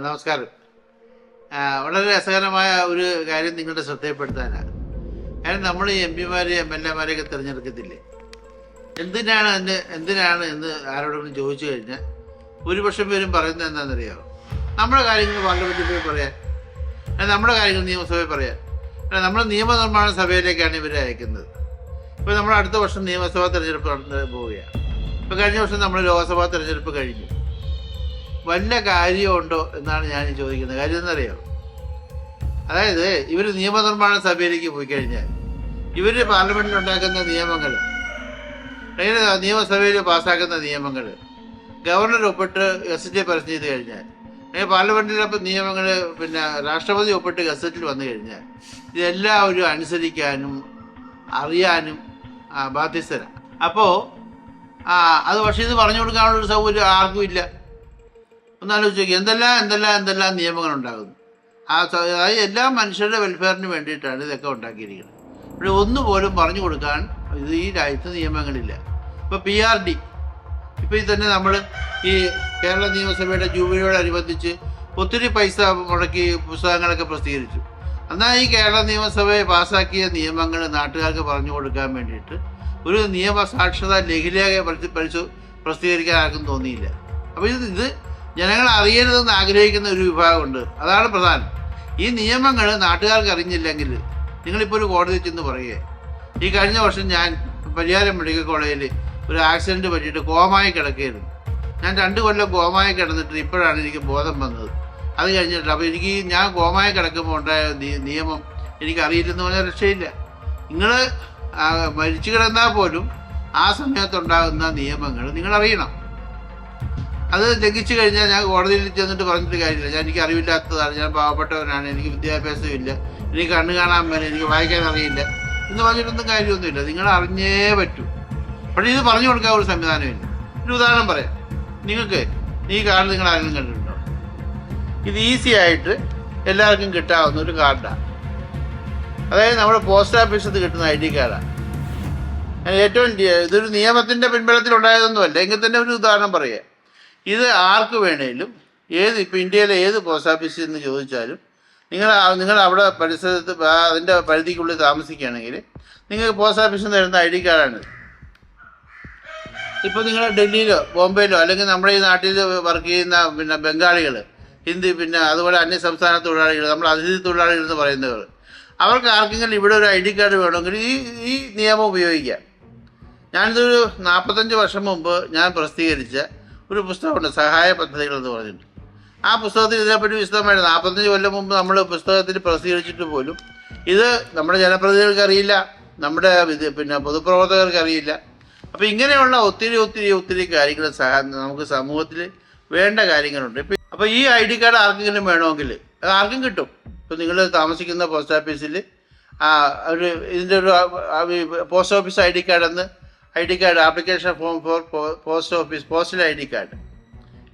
നമസ്കാരം. വളരെ രസകരമായ ഒരു കാര്യം നിങ്ങളുടെ ശ്രദ്ധയിൽപ്പെടുത്താനാണ് കാരണം നമ്മൾ ഈ എം പിമാരെ എം എൽ എമാരെയൊക്കെ തിരഞ്ഞെടുക്കത്തില്ലേ? എന്തിനാണ് അതിന് എന്തിനാണ് എന്ന് ആരോടെങ്കിലും ചോദിച്ചു കഴിഞ്ഞാൽ ഭൂരിപക്ഷം പേരും പറയുന്നത് എന്താണെന്നറിയാമോ നമ്മുടെ കാര്യങ്ങൾ പാർലമെന്റിൽ പോയി പറയാൻ. നമ്മുടെ കാര്യങ്ങൾ നിയമസഭയിൽ പറയാൻ. നമ്മുടെ നിയമനിർമ്മാണ സഭയിലേക്കാണ് ഇവരെ അയക്കുന്നത്. ഇപ്പോൾ നമ്മൾ അടുത്ത വർഷം നിയമസഭാ തിരഞ്ഞെടുപ്പ് നടന്ന് പോവുകയാണ്. ഇപ്പോൾ കഴിഞ്ഞ വർഷം നമ്മൾ ലോക്സഭാ തിരഞ്ഞെടുപ്പ് കഴിഞ്ഞു. വല്ല കാര്യമുണ്ടോ എന്നാണ് ഞാൻ ചോദിക്കുന്നത്. കാര്യം എന്നറിയോ അതായത് ഇവർ നിയമനിർമ്മാണ സഭയിലേക്ക് പോയി കഴിഞ്ഞാൽ ഇവർ പാർലമെന്റിൽ ഉണ്ടാക്കുന്ന നിയമങ്ങൾ അങ്ങനെ നിയമസഭയിൽ പാസ്സാക്കുന്ന നിയമങ്ങൾ ഗവർണർ ഒപ്പിട്ട് ഗസറ്റിൽ പരസ്യം ചെയ്ത് കഴിഞ്ഞാൽ അല്ലെങ്കിൽ പാർലമെന്റിലെ നിയമങ്ങൾ പിന്നെ രാഷ്ട്രപതി ഒപ്പിട്ട് ഗസറ്റിൽ വന്നു കഴിഞ്ഞാൽ ഇതെല്ലാവരും അനുസരിക്കാനും അറിയാനും ബാധ്യസ്ഥരാണ് അപ്പോൾ അത് പക്ഷേ ഇത് പറഞ്ഞു കൊടുക്കാനുള്ളൊരു സൗകര്യം ആർക്കും ഇല്ല. ഒന്നാലോചിച്ച് നോക്കി. എന്തെല്ലാം എന്തെല്ലാം എന്തെല്ലാം നിയമങ്ങൾ ഉണ്ടാകുന്നു ആ എല്ലാ മനുഷ്യരുടെ വെൽഫെയറിന് വേണ്ടിയിട്ടാണ് ഇതൊക്കെ ഉണ്ടാക്കിയിരിക്കുന്നത്. ഇവിടെ ഒന്നുപോലും പറഞ്ഞു കൊടുക്കാൻ ഇത് ഈ രാജ്യത്ത് നിയമങ്ങളില്ല. ഇപ്പോൾ പി ആർ ഡി ഇപ്പോൾ ഈ തന്നെ നമ്മൾ ഈ കേരള നിയമസഭയുടെ ജൂബിലിയോടനുബന്ധിച്ച് ഒത്തിരി പൈസ മുടക്കി പുസ്തകങ്ങളൊക്കെ പ്രസിദ്ധീകരിച്ചു. എന്നാൽ ഈ കേരള നിയമസഭയെ പാസ്സാക്കിയ നിയമങ്ങൾ നാട്ടുകാർക്ക് പറഞ്ഞു കൊടുക്കാൻ വേണ്ടിയിട്ട് ഒരു നിയമ സാക്ഷരത ലഘുലേഖ പരിശു പ്രസിദ്ധീകരിക്കാൻ ആർക്കും തോന്നിയില്ല. അപ്പോൾ ഇത് ഇത് ജനങ്ങൾ അറിയരുതെന്ന് ആഗ്രഹിക്കുന്ന ഒരു വിഭാഗമുണ്ട്. അതാണ് പ്രധാനം. ഈ നിയമങ്ങൾ നാട്ടുകാർക്ക് അറിഞ്ഞില്ലെങ്കിൽ നിങ്ങളിപ്പോൾ ഒരു കോടതി ചെന്ന് പറയുക ഈ കഴിഞ്ഞ വർഷം ഞാൻ പരിയാരം മെഡിക്കൽ കോളേജിൽ ഒരു ആക്സിഡന്റ് പറ്റിയിട്ട് കോമായി കിടക്കുകയായിരുന്നു. ഞാൻ രണ്ട് കൊല്ലം കോമായി കിടന്നിട്ട് ഇപ്പോഴാണ് എനിക്ക് ബോധം വന്നത്. അത് കഴിഞ്ഞിട്ട് അപ്പോൾ എനിക്ക് ഞാൻ കോമായി കിടക്കുമ്പോൾ ഉണ്ടായ നിയമം എനിക്ക് അറിയില്ലെന്ന് പറഞ്ഞാൽ രക്ഷയില്ല. നിങ്ങൾ മരിച്ചു കിടന്നാൽ പോലും ആ സമയത്തുണ്ടാകുന്ന നിയമങ്ങൾ നിങ്ങൾ അറിയണം. അത് ലംഘിച്ചു കഴിഞ്ഞാൽ ഞാൻ കോടതിയിൽ ചെന്നിട്ട് പറഞ്ഞിട്ട് കാര്യമില്ല. ഞാൻ എനിക്ക് അറിവില്ലാത്തതാണ്. ഞാൻ പാവപ്പെട്ടവനാണ്. എനിക്ക് വിദ്യാഭ്യാസം ഇല്ല. എനിക്ക് കണ്ണ് കാണാൻ വേണം എനിക്ക് വായിക്കാൻ അറിയില്ല. എന്ന് പറഞ്ഞിട്ടൊന്നും കാര്യമൊന്നുമില്ല. നിങ്ങൾ അറിഞ്ഞേ പറ്റൂ. പക്ഷേ ഇത് പറഞ്ഞു കൊടുക്കാൻ ഒരു സംവിധാനമില്ല. ഒരു ഉദാഹരണം പറയാം. നിങ്ങൾക്ക് ഈ കാർഡ് നിങ്ങൾ ആരെങ്കിലും കണ്ടിട്ടുണ്ടോ? ഇത് ഈസി ആയിട്ട് എല്ലാവർക്കും കിട്ടാവുന്ന ഒരു കാർഡാണ്. അതായത് നമ്മുടെ പോസ്റ്റ് ഓഫീസിൽ നിന്ന് കിട്ടുന്ന ഐ ഡി കാർഡാണ് ഏറ്റവും ഇതൊരു നിയമത്തിന്റെ പിൻബലത്തിൽ ഉണ്ടായതൊന്നുമല്ല എങ്കിൽ തന്നെ ഒരു ഉദാഹരണം പറയുക. ഇത് ആർക്ക് വേണേലും ഏത് ഇപ്പം ഇന്ത്യയിലെ ഏത് പോസ്റ്റ് ഓഫീസിൽ നിന്ന് ചോദിച്ചാലും നിങ്ങൾ നിങ്ങൾ അവിടെ പരിസരത്ത് അതിന്റെ പരിധിക്കുള്ളിൽ താമസിക്കുകയാണെങ്കിൽ നിങ്ങൾക്ക് പോസ്റ്റ് ഓഫീസിൽ നിന്ന് തരുന്ന ഐ ഡി കാർഡാണിത് ഇപ്പോൾ നിങ്ങൾ ഡൽഹിയിലോ ബോംബെയിലോ അല്ലെങ്കിൽ നമ്മുടെ ഈ നാട്ടിൽ വർക്ക് ചെയ്യുന്ന പിന്നെ ബംഗാളികൾ ഹിന്ദി പിന്നെ അതുപോലെ അന്യ സംസ്ഥാന തൊഴിലാളികൾ നമ്മൾ അതിഥി തൊഴിലാളികൾ എന്ന് പറയുന്നവർ അവർക്ക് ആർക്കെങ്കിലും ഇവിടെ ഒരു ഐ ഡി കാർഡ് വേണമെങ്കിൽ ഈ ഈ നിയമം ഉപയോഗിക്കാം. ഞാനിതൊരു നാൽപ്പത്തഞ്ച് വർഷം മുമ്പ് ഞാൻ പ്രസിദ്ധീകരിച്ച ഒരു പുസ്തകമുണ്ട് സഹായ പദ്ധതികൾ എന്ന് പറഞ്ഞിട്ട്. ആ പുസ്തകത്തിൽ ഇതിനെപ്പറ്റി വിശദമായിട്ട് നാൽപ്പത്തഞ്ച് കൊല്ലം മുമ്പ് നമ്മൾ പുസ്തകത്തിൽ പ്രസിദ്ധീകരിച്ചിട്ട് പോലും ഇത് നമ്മുടെ ജനപ്രതിനിധികൾക്ക് അറിയില്ല നമ്മുടെ പിന്നെ പൊതുപ്രവർത്തകർക്ക് അറിയില്ല. അപ്പോൾ ഇങ്ങനെയുള്ള ഒത്തിരി ഒത്തിരി ഒത്തിരി കാര്യങ്ങൾ നമുക്ക് സമൂഹത്തിൽ വേണ്ട കാര്യങ്ങളുണ്ട്. ഇപ്പം അപ്പോൾ ഈ ഐ ഡി കാർഡ് ആർക്കെങ്കിലും വേണമെങ്കിൽ അത് ആർക്കും കിട്ടും. ഇപ്പോൾ നിങ്ങൾ താമസിക്കുന്ന പോസ്റ്റ് ഓഫീസിൽ ഒരു ഇതിന്റെ ഒരു post office I D card എന്ന് I D card application form for post office postal I D card.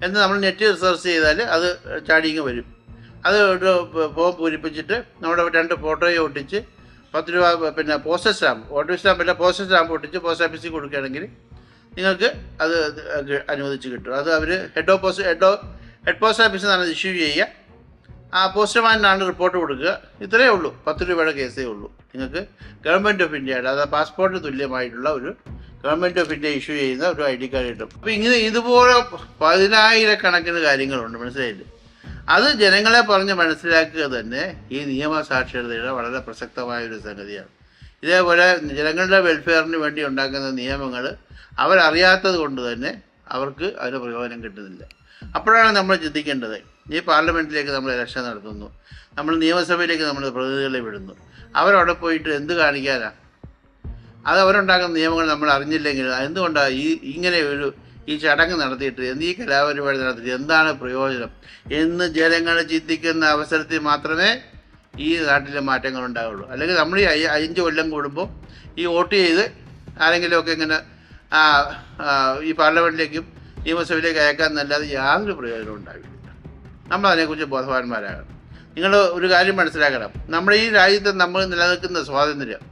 എന്ന് നമ്മൾ നെറ്റ് റിസർച്ച് ചെയ്താൽ അത് ചാടിങ്ങ് വരും. അത് ഒരു ഫോം പൂരിപ്പിച്ചിട്ട് നമ്മുടെ രണ്ട് ഫോട്ടോയെ ഒട്ടിച്ച് പത്ത് രൂപ പിന്നെ പോസ്റ്റൽ സ്റ്റാമ്പ് ഓട്ടോ സ്റ്റാമ്പ് അല്ല പോസ്റ്റൽ സ്റ്റാമ്പ് ഒട്ടിച്ച് പോസ്റ്റ് ഓഫീസിൽ കൊടുക്കുകയാണെങ്കിൽ നിങ്ങൾക്ക് അത് അനുവദിച്ച് കിട്ടും. അത് അവർ head of post head head post ഓഫീസിൽ നിന്നാണ് ഇഷ്യൂ ചെയ്യുക. ആ പോസ്റ്റ്മാനാണ് റിപ്പോർട്ട് കൊടുക്കുക. ഇത്രയേ ഉള്ളൂ. പത്ത് രൂപയുടെ കേസേ ഉള്ളൂ. നിങ്ങൾക്ക് ഗവൺമെന്റ് ഓഫ് ഇന്ത്യയുടെ അതായത് പാസ്പോർട്ട് തുല്യമായിട്ടുള്ള ഒരു ഗവൺമെന്റ് ഓഫ് ഇന്ത്യ ഇഷ്യൂ ചെയ്യുന്ന ഒരു ഐ ഡി കാർഡ് കിട്ടും. അപ്പോൾ ഇങ്ങനെ ഇതുപോലെ പതിനായിരക്കണക്കിന് കാര്യങ്ങളുണ്ട് മനസ്സിലായില്ലേ? അത് ജനങ്ങളെ പറഞ്ഞ് മനസ്സിലാക്കുക തന്നെ ഈ നിയമ സാക്ഷരതയുടെ വളരെ പ്രസക്തമായ ഒരു സംഗതിയാണ്. ഇതേപോലെ ജനങ്ങളുടെ വെൽഫെയറിന് വേണ്ടി ഉണ്ടാക്കുന്ന നിയമങ്ങൾ അവരറിയാത്തത് കൊണ്ട് തന്നെ അവർക്ക് അതിന് പ്രയോജനം കിട്ടുന്നില്ല. അപ്പോഴാണ് നമ്മൾ ചിന്തിക്കേണ്ടത് ഈ പാർലമെന്റിലേക്ക് നമ്മൾ ഇലക്ഷൻ നടത്തുന്നു നമ്മൾ നിയമസഭയിലേക്ക് നമ്മൾ പ്രതിനിധികളെ വിടുന്നു. അവരവിടെ പോയിട്ട് എന്ത് കാണിക്കാനാ? അത് അവരുണ്ടാക്കുന്ന നിയമങ്ങൾ നമ്മൾ അറിഞ്ഞില്ലെങ്കിൽ എന്തുകൊണ്ടാണ് ഈ ഇങ്ങനെ ഒരു ഈ ചടങ്ങ് നടത്തിയിട്ട് എന്ത് ഈ കലാപരിപാടി നടത്തിയിട്ട് എന്താണ് പ്രയോജനം എന്ന് ജനങ്ങൾ ചിന്തിക്കുന്ന അവസരത്തിൽ മാത്രമേ ഈ നാട്ടിലെ മാറ്റങ്ങൾ ഉണ്ടാവുള്ളൂ. അല്ലെങ്കിൽ നമ്മൾ ഈ അഞ്ച് കൊല്ലം കൂടുമ്പോൾ ഈ വോട്ട് ചെയ്ത് ആരെങ്കിലുമൊക്കെ ഇങ്ങനെ ഈ പാർലമെന്റിലേക്കും നിയമസഭയിലേക്ക് അയക്കാമെന്നല്ലാതെ യാതൊരു പ്രയോജനവും ഉണ്ടാവില്ല. നമ്മൾ അതിനെക്കുറിച്ച് ബോധവാന്മാരാകണം. നിങ്ങൾ ഒരു കാര്യം മനസ്സിലാക്കണം. നമ്മുടെ ഈ രാജ്യത്ത് നമ്മൾ നിലനിൽക്കുന്ന സ്വാതന്ത്ര്യം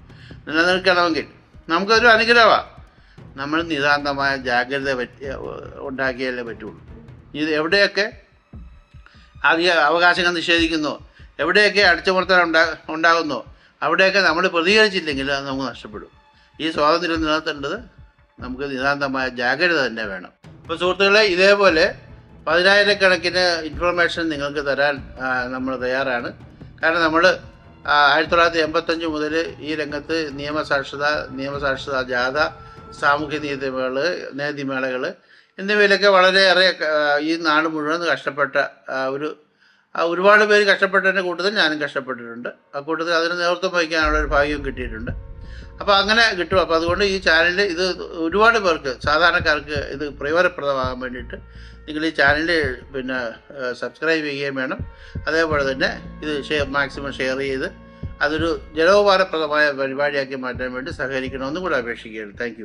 നിലനിൽക്കണമെങ്കിൽ നമുക്കൊരു അനുഗ്രഹമാണ് നമ്മൾ നിതാന്തമായ ജാഗ്രത പറ്റി ഉണ്ടാക്കിയാലേ പറ്റുള്ളൂ. ഇത് എവിടെയൊക്കെ അധിക അവകാശങ്ങൾ നിഷേധിക്കുന്നു എവിടെയൊക്കെ അടിച്ചമർത്തൽ ഉണ്ടാ ഉണ്ടാകുന്നു അവിടെയൊക്കെ നമ്മൾ പ്രതികരിച്ചില്ലെങ്കിൽ അത് നമുക്ക് നഷ്ടപ്പെടും. ഈ സ്വാതന്ത്ര്യം നിലനിർത്തേണ്ടത് നമുക്ക് നിതാന്തമായ ജാഗ്രത തന്നെ വേണം. ഇപ്പോൾ സുഹൃത്തുക്കളെ ഇതേപോലെ പതിനായിരക്കണക്കിന് ഇൻഫർമേഷൻ നിങ്ങൾക്ക് തരാൻ നമ്മൾ തയ്യാറാണ്. കാരണം നമ്മൾ ആയിരത്തി തൊള്ളായിരത്തി എൺപത്തഞ്ച് മുതൽ ഈ രംഗത്ത് നിയമസാക്ഷരത നിയമസാക്ഷരതാ ജാഥ സാമൂഹ്യ നീതിമേള നീതിമേളകൾ എന്നിവയിലൊക്കെ വളരെയേറെ ഈ നാട് മുഴുവൻ കഷ്ടപ്പെട്ട ഒരു ഒരുപാട് പേര് കഷ്ടപ്പെട്ടതിന്റെ കൂട്ടത്തിൽ ഞാനും കഷ്ടപ്പെട്ടിട്ടുണ്ട്. ആ കൂട്ടത്തിൽ അതിന് നേതൃത്വം വഹിക്കാനുള്ള ഒരു ഭാഗ്യം കിട്ടിയിട്ടുണ്ട്. അപ്പോൾ അങ്ങനെ കിട്ടും. അപ്പോൾ അതുകൊണ്ട് ഈ ചാനലിൽ ഇത് ഒരുപാട് പേർക്ക് സാധാരണക്കാർക്ക് ഇത് പ്രയോജനപ്രദമാകാൻ വേണ്ടിയിട്ട് നിങ്ങൾ ഈ ചാനൽ പിന്നെ സബ്സ്ക്രൈബ് ചെയ്യുകയും വേണം. അതേപോലെ തന്നെ ഇത് ഷെയർ മാക്സിമം ഷെയർ ചെയ്ത് അതൊരു ജനോപകാരപ്രദമായ പരിപാടിയാക്കി മാറ്റാൻ വേണ്ടി സഹകരിക്കണമെന്നും കൂടെ അപേക്ഷിക്കുകയാണ്. താങ്ക്